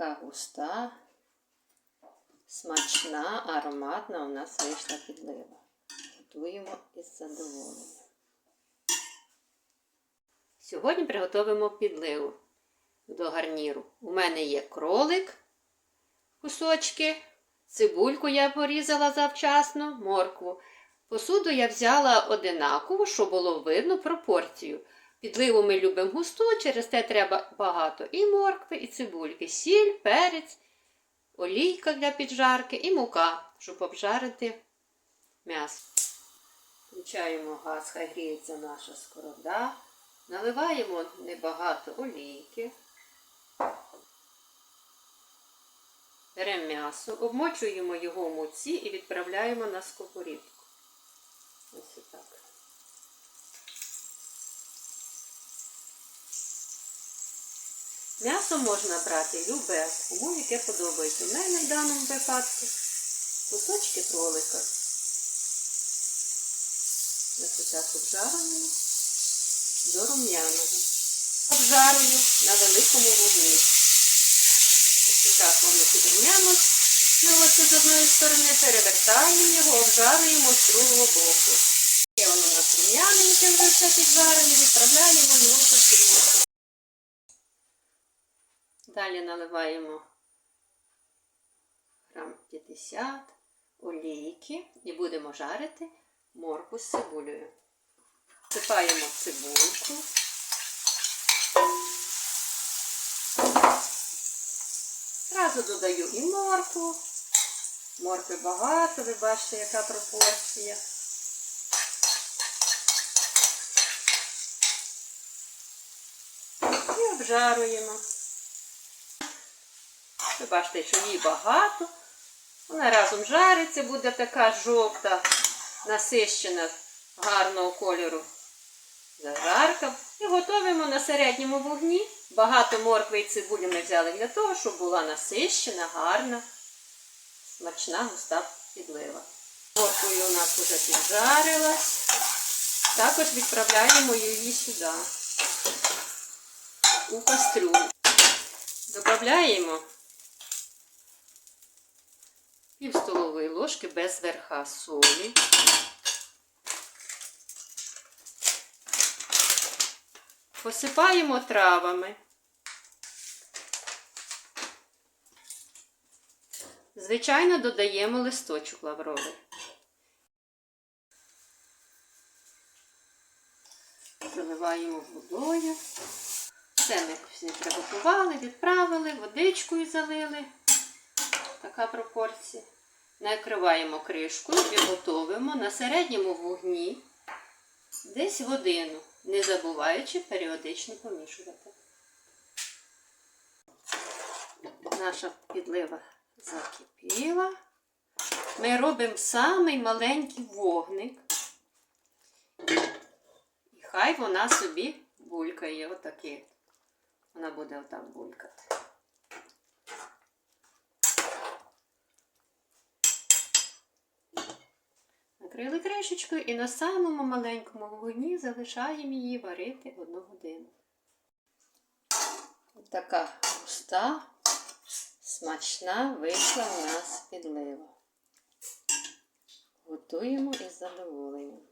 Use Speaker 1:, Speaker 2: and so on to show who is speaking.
Speaker 1: така густа, смачна, ароматна у нас вийшла підлива. Готуємо із задоволенням. Сьогодні приготуємо підливу до гарніру. У мене є кролик, кусочки, цибульку я порізала завчасно, моркву. Посуду я взяла одинаково, щоб було видно пропорцію. Підливу ми любимо густу, через те треба багато і моркви, і цибульки, сіль, перець, олійка для піджарки і мука, щоб обжарити м'ясо. Включаємо газ, хай гріється наша сковорода. Наливаємо небагато олійки. Беремо м'ясо, обмочуємо його в муці і відправляємо на сковорідку. Ось отак. М'ясо можна брати любе, кому яке подобається. У мене в даному випадку кусочки кролика. Ось отак обжарюємо до рум'яного. Обжарую на великому вогні. Ось так воно підрум'яно. Ну, ось з одної сторони перевертаємо його, обжарюємо з другого боку. Є воно на рум'яненьке вже все піджарене, відправляємо його кастрюльку. Далі наливаємо грам 50 олійки і будемо жарити морку з цибулею. Всипаємо цибульку. Зразу додаю і моркву. Моркви багато, ви бачите, яка пропорція. І обжаруємо. Ви бачите, що її багато. Вона разом жариться, буде така жовта, насищена, гарного кольору зажарка. І готуємо на середньому вогні. Багато моркви і цибулі ми взяли для того, щоб була насищена, гарна, смачна густа підлива. Морквою у нас вже піджарилась. Також відправляємо її сюди, у кастрюлю. Додаємо пів столової ложки без верха солі. Посипаємо травами. Звичайно, додаємо листочок лавровий. Заливаємо водою. Все ми всі приготували, відправили, водичкою залили. Така пропорція. Накриваємо кришкою і готуємо на середньому вогні десь годину, не забуваючи періодично помішувати. Наша підлива закипіла. Ми робимо самий маленький вогник. І хай вона собі булькає отаке. Вона буде отак булькати. Накрили кришечкою і на самому маленькому вогні залишаємо її варити одну годину. Така густа, смачна вийшла у нас підлива. Готуємо із задоволенням.